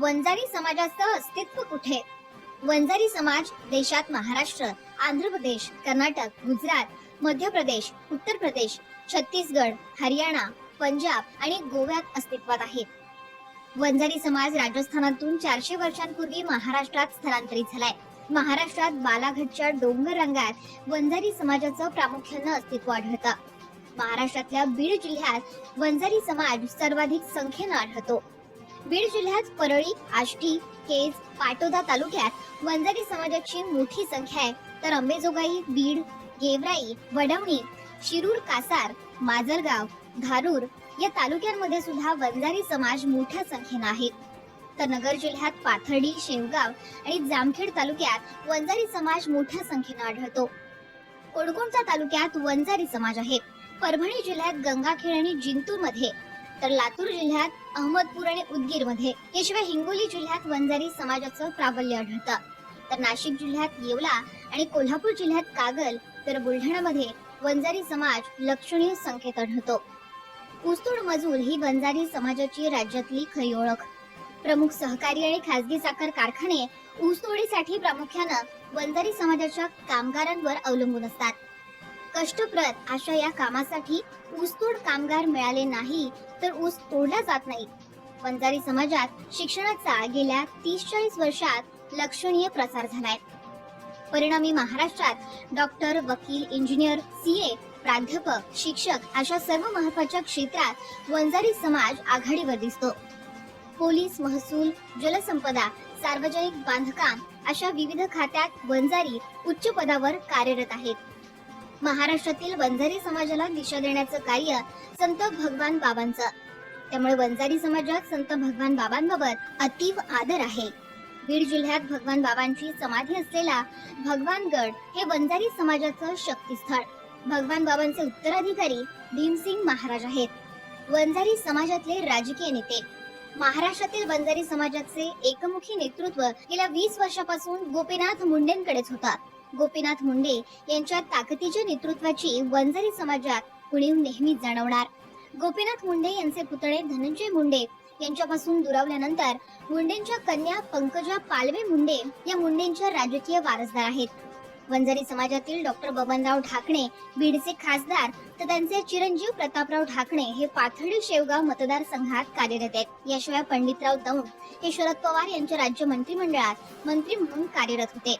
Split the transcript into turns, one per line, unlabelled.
वंजारी समाजाचं अस्तित्व कुठे? वंजारी समाज देशात महाराष्ट्र आंध्र प्रदेश कर्नाटक गुजरात मध्य प्रदेश उत्तर प्रदेश छत्तीसगड हरियाणा पंजाब आणि गोव्यात अस्तित्वात आहेत. वंजारी समाज राजस्थानातून चारशे वर्षांपूर्वी महाराष्ट्रात स्थलांतरित झालाय. महाराष्ट्रात बालाघाटच्या डोंगर रंगात वंजारी समाजाचं प्रामुख्यानं अस्तित्व आढळतं. महाराष्ट्रातल्या बीड जिल्ह्यात वंजारी समाज सर्वाधिक संख्येनं आढळतो. बीड जिल्ह्यात परळी आष्टी केज पाटोदा तालुक्यात वंजारी समाजाची मोठी संख्या आहे. तर अंबेजोगाई बीड गेवराई वडवणी शिरूर कासार माजलगाव धारूर या तालुक्यांमध्ये सुद्धा वंजारी समाज मोठ्या संख्येनं आहेत तर नगर जिल्ह्यात पाथर्डी शेवगाव आणि जामखेड तालुक्यात वंजारी समाज मोठ्या संख्येनं आढळतो. कोणकोणत्या तालुक्यात वंजारी समाज आहे. परभणी जिल्ह्यात गंगाखेड आणि जिंतूरमध्ये तर लातूर जिल्ह्यात अहमदपूर आणि उदगीरमध्ये याशिवाय हिंगोली जिल्ह्यात वंजारी समाजाचं प्राबल्य आढळतं. तर नाशिक जिल्ह्यात येवला आणि कोल्हापूर जिल्ह्यात कागल तर बुलढाणामध्ये वंजारी समाज लक्षणीय संख्येत आढळतो. ऊसतोड मजूर ही वंजारी समाजाची राज्यातली खरी ओळख. प्रमुख सहकारी आणि खासगी साखर कारखाने ऊसतोडीसाठी प्रामुख्यानं वंजारी समाजाच्या कामगारांवर अवलंबून असतात. कष्टप्रद अशा या कामासाठी ऊसतोड कामगार मिळाले नाही तर ऊस तोडला जात नाही. वंजारी समाजात शिक्षणाचा गेल्या तीस चाळीस वर्षात लक्षणीय प्रसार झालाय. परिणामी महाराष्ट्रात डॉक्टर वकील इंजिनियर सीए प्राध्यापक शिक्षक अशा सर्व महत्त्वाच्या क्षेत्रात वंजारी समाज आघाडीवर दिसतो. पोलीस महसूल जलसंपदा सार्वजनिक बांधकाम अशा विविध खात्यात वंजारी उच्च पदावर कार्यरत आहेत. महाराष्ट्रातील वंजारी समाजाला दिशा देण्याचं कार्य संत भगवान बाबांचं. त्यामुळे वंजारी समाजात संत भगवान बाबांबाबत अतीव आदर आहे. बीड जिल्ह्यात भगवान बाबांची समाधी असलेला भगवानगड हे वंजारी समाजाचं शक्तीस्थळ. भगवान बाबांचे उत्तराधिकारी भीमसिंग महाराज आहेत. वंजारी समाजातले राजकीय नेते महाराष्ट्रातील बंजारी समाजाचे एकमुखी नेतृत्व गेल्या वीस वर्षापासून गोपीनाथ मुंडेंकडेच होता. गोपीनाथ मुंडे यांच्या ताकदीच्या नेतृत्वाची वंजारी समाजात उणीव नेहमीच जाणवणार. गोपीनाथ मुंडे यांचे पुतळे धनंजय मुंडे यांच्यापासून दुरावल्यानंतर मुंडेंच्या कन्या पंकजा पालवे मुंडे या मुंडेंच्या राजकीय वारसदार आहेत. वंजारी समाजातील डॉक्टर बबनराव ढाकणे बीडचे खासदार तर त्यांचे चिरंजीव प्रतापराव ढाकणे हे पाथर्डी शेवगाव मतदारसंघात कार्यरत आहेत. याशिवाय पंडितराव दौंड हे शरद पवार यांच्या राज्य मंत्रिमंडळात मंत्री म्हणून कार्यरत होते.